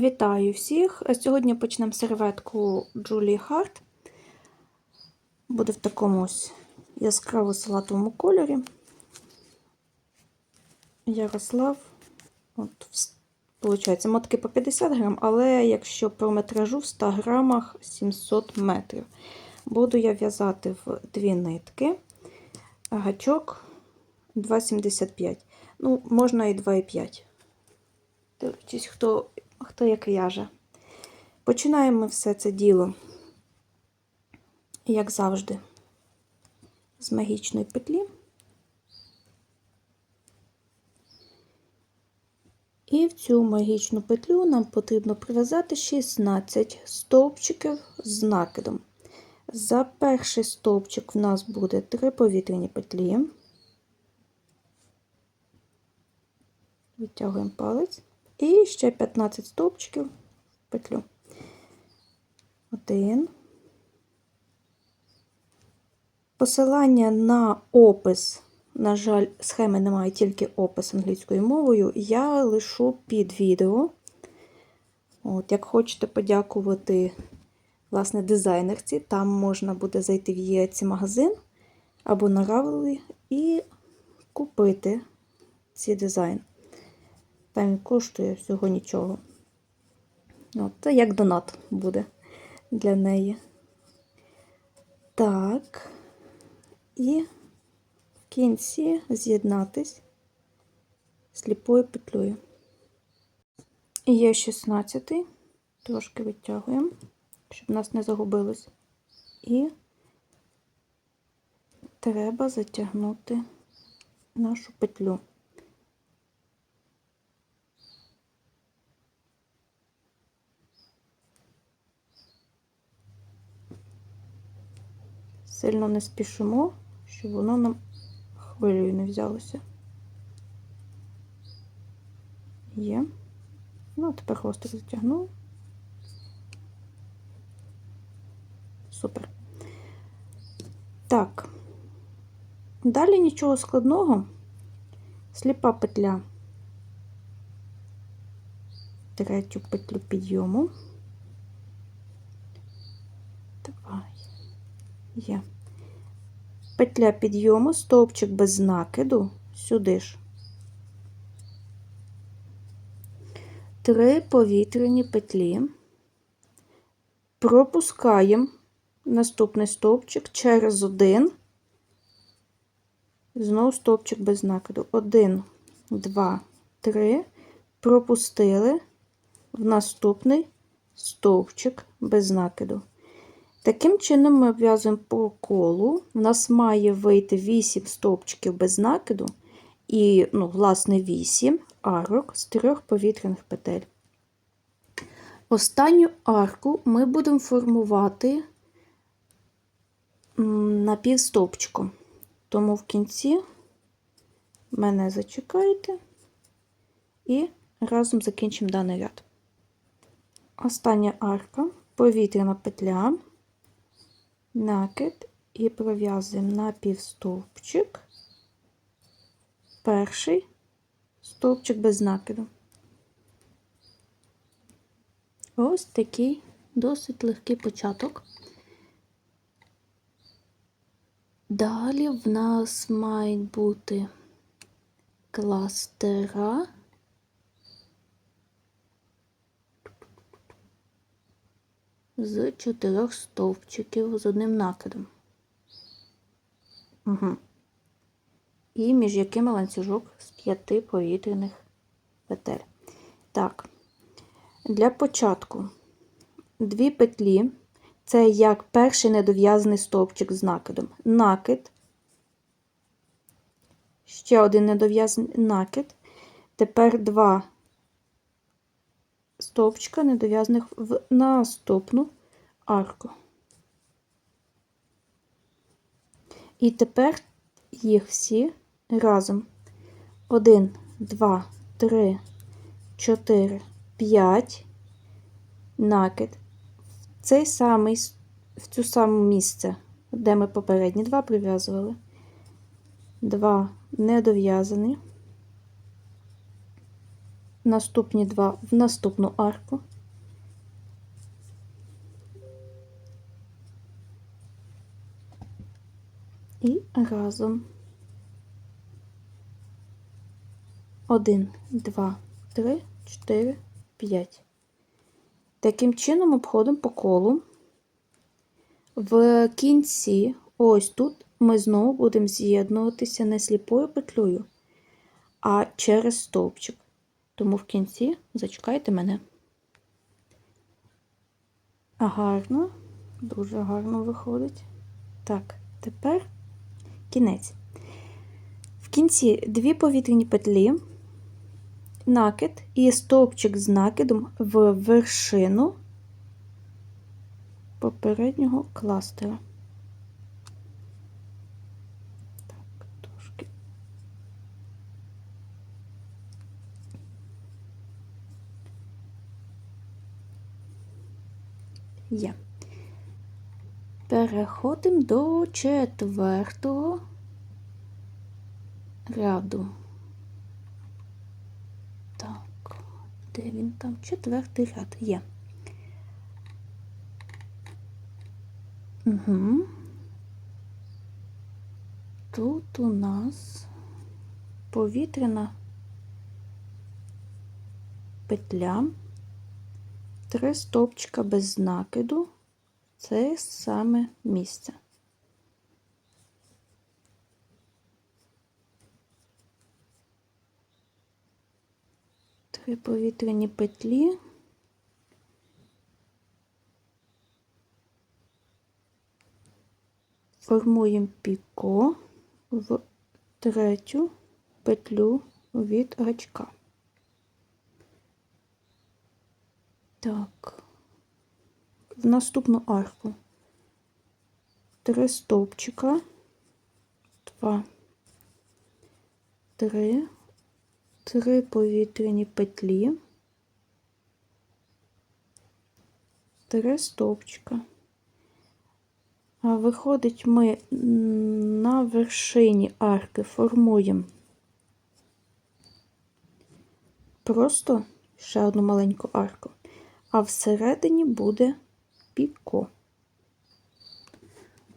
Вітаю всіх! Сьогодні почнемо серветку Julie Харт. Буде в такому ось яскраво салатовому кольорі. Ярослав, от, виходить, мотки по 50 грам, але якщо по метражу в 100 грамах 700 метрів. Буду я в'язати в дві нитки, гачок 2,75. Ну, можна і 2,5. Дивлячись, хто хто як в'яже. Починаємо все це діло, як завжди, з магічної петлі. І в цю магічну петлю нам потрібно прив'язати 16 стовпчиків з накидом. За перший стовпчик в нас буде 3 повітряні петлі. Відтягуємо палець. І ще 15 стовпчиків в петлю. Один. Посилання на опис, на жаль, схеми немає тільки опис англійською мовою, я лишу під відео. От, Як хочете подякувати власне, дизайнерці, там можна буде зайти в ЄЦ магазин або на Ravelry і купити ці дизайн. Там коштує всього нічого. От, Це як донат буде для неї. Так, і в кінці з'єднатись сліпою петлею. Є 16 трошки витягуємо, щоб нас не загубилось. І треба затягнути нашу петлю. Сильно не спішимо, щоб воно нам хвилею не взялося. Є. Ну, а тепер хвостик затягнув. Супер. Так, далі нічого складного. Сліпа петля, третю петлю підйому. Давай. Є. Петля підйому, стовпчик без накиду, сюди ж. Три повітряні петлі. Пропускаємо наступний стовпчик через один. Знову стовпчик без накиду. Один, два, три. Пропустили в наступний стовпчик без накиду. Таким чином, ми обв'язуємо по колу. У нас має вийти 8 стовпчиків без накиду, і, ну, власне, 8 арок з трьох повітряних петель. Останню арку ми будемо формувати на напівстовпчиком. Тому в кінці мене зачекайте і разом закінчимо даний ряд. Остання арка, повітряна петля накид і пров'язуємо напівстовпчик, перший стовпчик без накиду. Ось такий досить легкий початок. Далі в нас мають бути кластера. З чотирьох стовпчиків з одним накидом. Угу. І між якими ланцюжок з п'яти повітряних петель. Так, для початку дві петлі це як перший недов'язаний стовпчик з накидом. Накид, ще один недов'язаний накид. Тепер два стовпчика недов'язаних в наступну арку. І тепер їх всі разом. 1, 2, 3, 4, 5 накид. В цей самий, в цю саму місце, де ми попередні два прив'язували. Два недов'язані. наступні два в наступну арку. І разом. Один, два, три, чотири, п'ять. Таким чином обходимо по колу. В кінці, ось тут, ми знову будемо з'єднуватися не сліпою петлею, а через стовпчик. Тому в кінці зачекайте мене. Гарно, дуже гарно виходить. Так, тепер кінець. В кінці дві повітряні петлі, накид і стовпчик з накидом в вершину попереднього кластера. Є. Переходимо до четвертого ряду. Так, де він там? Четвертий ряд є. Угу. Тут у нас повітряна петля, три стовпчика без накиду. Це саме місце. Три повітряні петлі. Формуємо піко в третю петлю від гачка. Так, наступну арку. Три стовпчика, два, три, три повітряні петлі, три стовпчика. Виходить, ми на вершині арки формуємо просто ще одну маленьку арку, а всередині буде піко.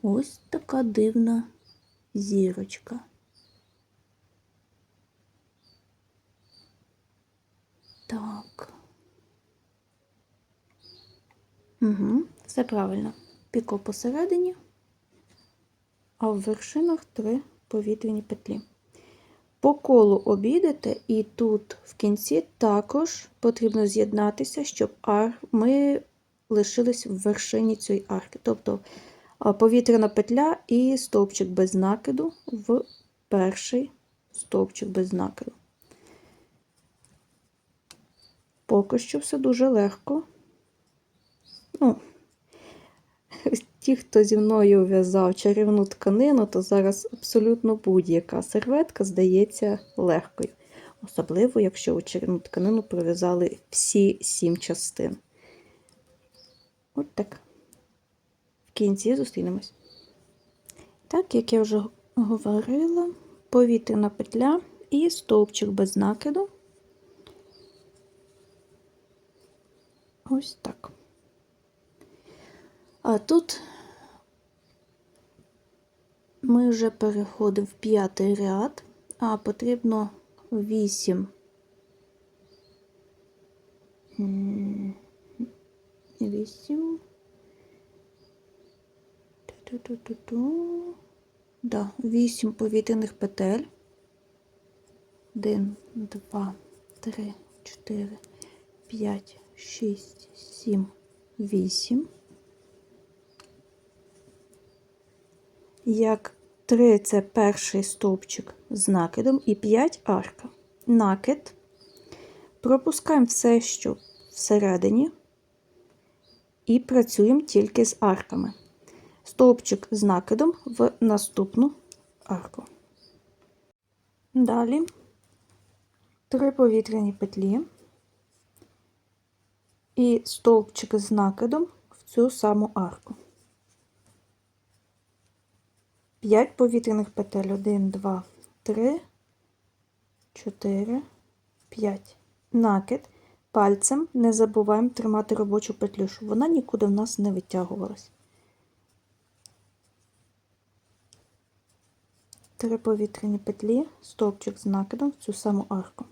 Ось така дивна зірочка. Так. Угу, все правильно. Піко посередині, а в вершинах три повітряні петлі. По колу обійдете, і тут в кінці також потрібно з'єднатися, щоб ми лишились в вершині цієї арки. Тобто повітряна петля і стовпчик без накиду в перший стовпчик без накиду. Поки що все дуже легко. Ну, ті, хто зі мною в'язав чарівну тканину, то зараз абсолютно будь-яка серветка здається легкою. Особливо, якщо у чарівну тканину пров'язали всі сім частин. От так. В кінці зустрінемось. Так, як я вже говорила, повітряна петля і стовпчик без накиду. Ось так. А тут ми вже переходимо в п'ятий ряд, а потрібно вісім. Вісім. Ту-ту-ту-ту. Да, вісім повітряних петель. Один, два, три, чотири, п'ять, шість, сім, вісім. Як 3 це перший стовпчик з накидом і 5 арка. Накид. Пропускаємо все, що всередині, і працюємо тільки з арками. Стовпчик з накидом в наступну арку. Далі 3 повітряні петлі і стовпчик з накидом в цю саму арку. 5 повітряних петель. 1, 2, 3, 4, 5. накид, пальцем не забуваємо тримати робочу петлю, щоб вона нікуди в нас не витягувалась. Три повітряні петлі, стовпчик з накидом в цю саму арку.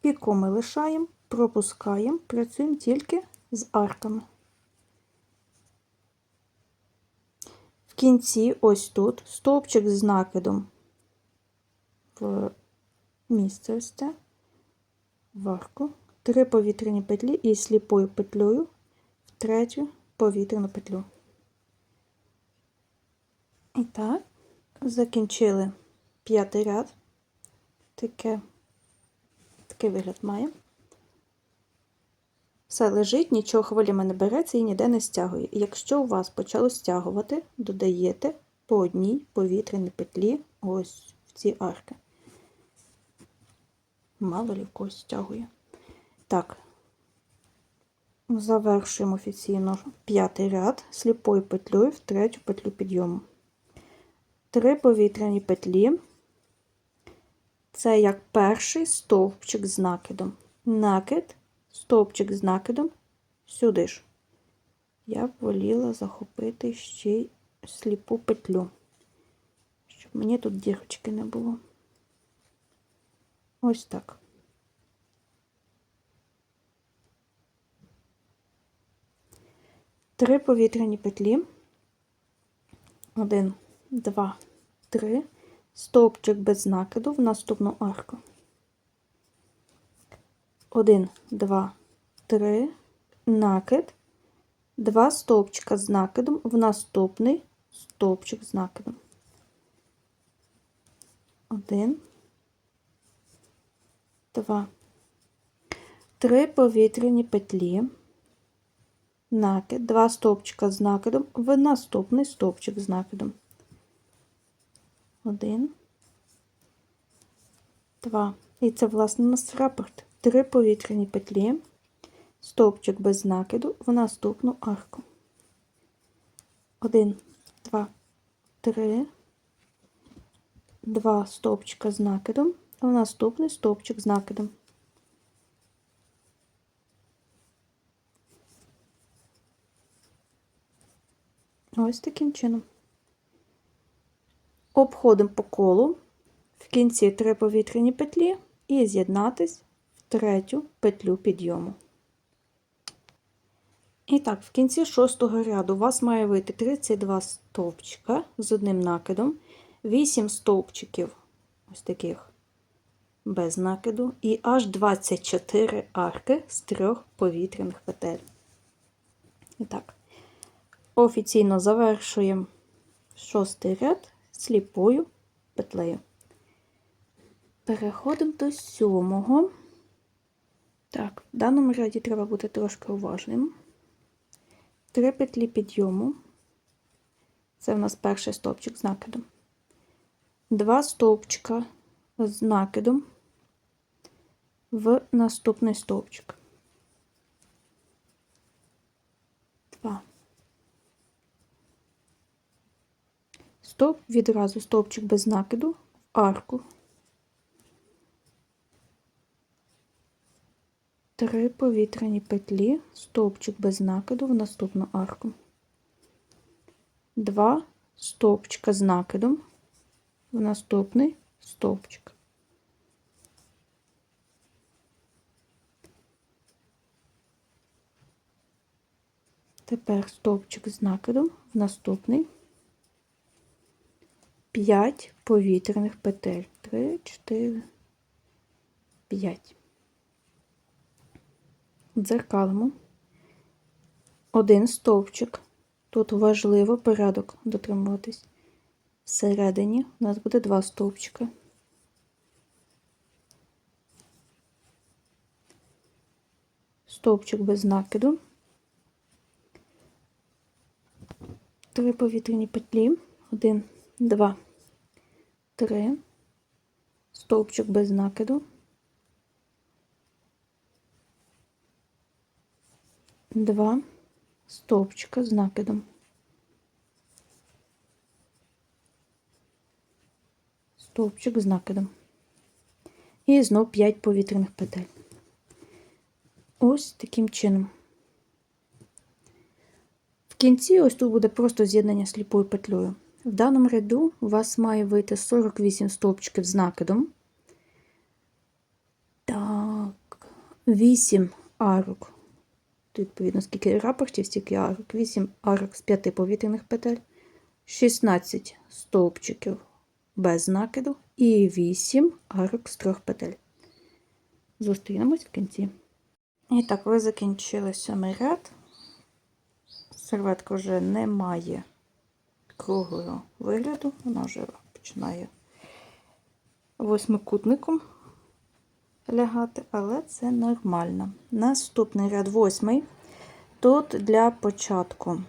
Піко ми лишаємо, пропускаємо, працюємо тільки з арками. В кінці, ось тут, стовпчик з накидом в місце ось це, в арку, три повітряні петлі і сліпою петлею в третю повітряну петлю. І так, закінчили п'ятий ряд. Таке, такий вигляд має. Все лежить, нічого хвилями не береться і ніде не стягує. І якщо у вас почало стягувати, додаєте по одній повітряній петлі ось в ці арки. Мало лі когось стягує. Так, завершуємо офіційно п'ятий ряд сліпою петлею в третю петлю підйому. Три повітряні петлі. Це як перший стовпчик з накидом. Накид, стовпчик з накидом, сюди ж. Я б воліла захопити ще й сліпу петлю, щоб мені тут дірочки не було. Ось так. Три повітряні петлі. Один, два, три. Стовпчик без накиду в наступну арку. Один, два, три. Накид. Два стовпчика з накидом в наступний стовпчик з накидом. Один, два, три повітряні петлі, накид, два стовпчика з накидом в наступний стовпчик з накидом. Один, два. І це, власне, у нас рапорт. Три повітряні петлі, стовпчик без накиду в наступну арку. Один, два, три, два стовпчика з накидом в наступний стовпчик з накидом. Ось таким чином. Обходимо по колу, в кінці три повітряні петлі і з'єднатись в третю петлю підйому. І так, в кінці шостого ряду у вас має вийти 32 стовпчика з одним накидом, 8 стовпчиків ось таких без накиду, і аж 24 арки з трьох повітряних петель. Так, офіційно завершуємо шостий ряд сліпою петлею. Переходимо до сьомого. Так, в даному ряді треба бути трошки уважним. Три петлі підйому. Це в нас перший стовпчик з накидом. Два стовпчика з накидом в наступний стовпчик. Два. Стоп, відразу стовпчик без накиду в арку. Три повітряні петлі, стовпчик без накиду в наступну арку. Два стовпчика з накидом в наступний стовпчик. Тепер стовпчик з накидом в наступний 5 повітряних петель. 3, 4, 5. Дзеркалимо. Один стовпчик. Тут важливо порядок дотримуватись. Всередині у нас буде два стовпчика. Стовпчик без накиду. Три повітряні петлі. Один, два, три. Стовпчик без накиду. Два стовпчика з накидом. Стовпчик з накидом. І знов 5 повітряних петель. Ось таким чином. Кінці ось тут буде просто з'єднання сліпою петлею. В даному ряду у вас має вийти 48 стовпчиків з накидом. Так, 8 арок. Тут, відповідно, скільки рапортів, стільки арок. 8 арок з 5 повітряних петель, 16 стовпчиків без накиду і 8 арок з 3 петель. Зустрінемось в кінці. І так, ви закінчили сьомий ряд. Серветка вже не має круглого вигляду, вона вже починає восьмикутником лягати, але це нормально. Наступний ряд восьмий. Тут для початку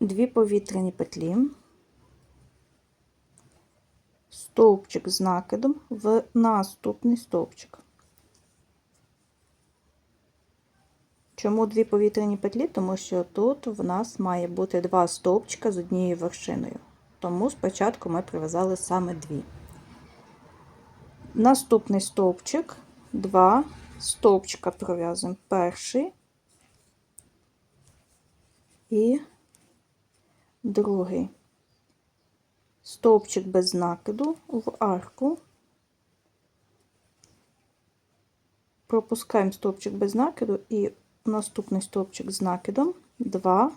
дві повітряні петлі, стовпчик з накидом в наступний стовпчик. Чому дві повітряні петлі? Тому що тут в нас має бути два стовпчика з однією вершиною. Тому спочатку ми прив'язали саме дві. Наступний стовпчик, два стовпчика пров'язуємо перший і другий. Стовпчик без накиду в арку. Пропускаємо стовпчик без накиду і наступний стовпчик з накидом, два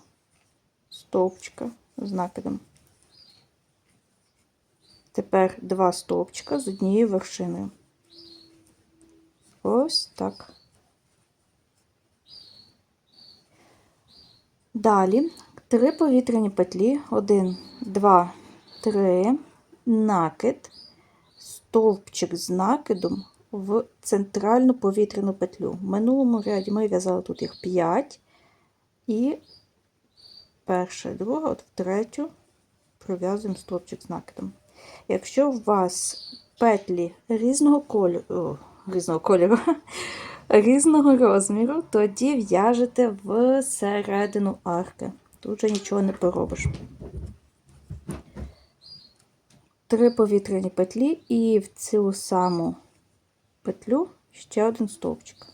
стовпчика з накидом. Тепер два стовпчика з однією вершиною. Ось так. Далі три повітряні петлі, один, два, три, накид, стовпчик з накидом в центральну повітряну петлю. В минулому ряді ми в'язали тут їх 5 і перша, друга, от в третю пров'язуємо стовпчик з накидом. Якщо у вас петлі різного кольору, різного кольору, різного розміру, тоді в'яжете в середину арки. Тут вже нічого не поробиш. Три повітряні петлі і в цю саму петлю ще один стовпчик.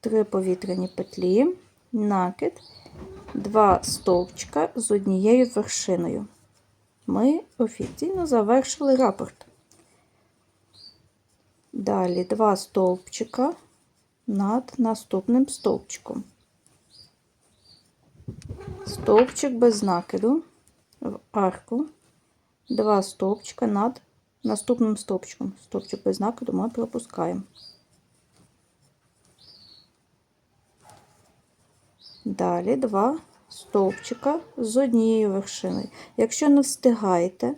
Три повітряні петлі, накид, два стовпчика з однією вершиною. Ми офіційно завершили рапорт. Далі два стовпчика над наступним стовпчиком. Стовпчик без накиду в арку, два стовпчика над наступним стовпчиком. Стовпчик без накиду ми пропускаємо. Далі два стовпчика з однією вершиною. Якщо не встигаєте,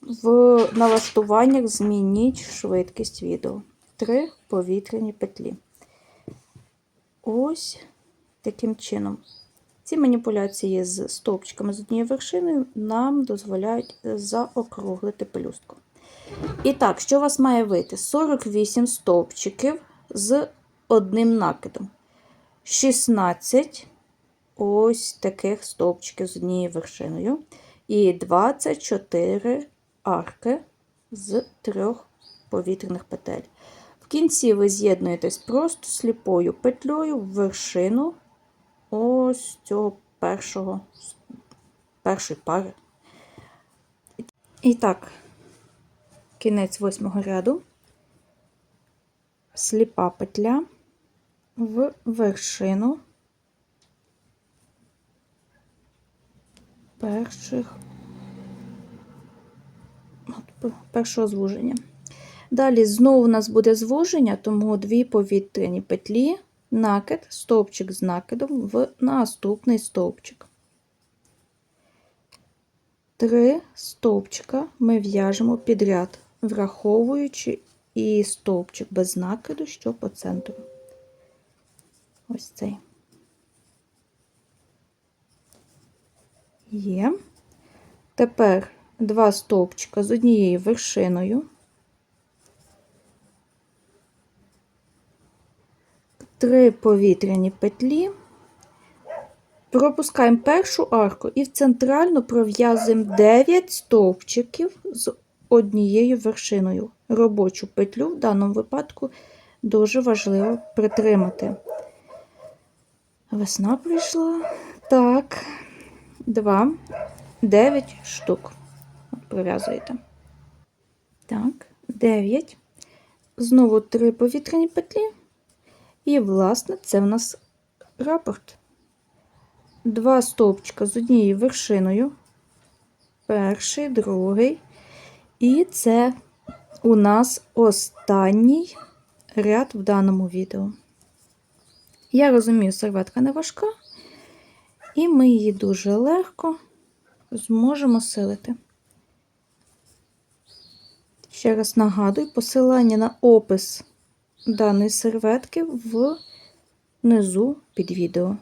в налаштуваннях змініть швидкість відео. Три повітряні петлі. Ось таким чином. Ці маніпуляції з стовпчиками з однією вершиною нам дозволяють заокруглити пелюстку. І так, що у вас має вийти? 48 стовпчиків з одним накидом. 16 ось таких стовпчиків з однією вершиною. І 24 арки з трьох повітряних петель. В кінці ви з'єднуєтесь просто сліпою петлею в вершину ось цього першого, першої пари. І так, кінець восьмого ряду, сліпа петля в вершину перших от, першого звуження. Далі знову у нас буде звуження, тому дві повітряні петлі, накид, стовпчик з накидом в наступний стовпчик. Три стовпчика ми в'яжемо підряд, враховуючи і стовпчик без накиду, що по центру. Ось цей. Є. Тепер два стовпчика з однією вершиною. Три повітряні петлі, Пропускаємо першу арку і в центральну пров'язуємо 9 стовпчиків з однією вершиною. Робочу петлю в даному випадку дуже важливо притримати. Весна прийшла. Так, 2, 9 штук. От Пров'язуєте. Так, 9. Знову 3 повітряні петлі. І, власне, це в нас рапорт. Два стовпчика з однією вершиною. Перший, другий. І це у нас останній ряд в даному відео. Я розумію, серветка не важка, і ми її дуже легко зможемо силити. Ще раз нагадую, посилання на опис даної серветки внизу під відео.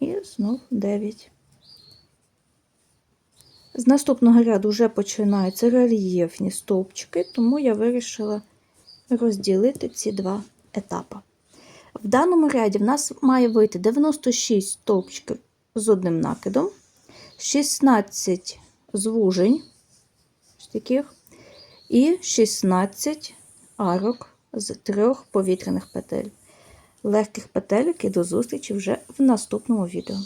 І знов 9. З наступного ряду вже починаються рельєфні стовпчики, тому я вирішила розділити ці два етапи. В даному ряді в нас має вийти 96 стовпчиків з одним накидом, 16 звужень таких, і 16 арок з трьох повітряних петель. Легких петель, і до зустрічі вже в наступному відео.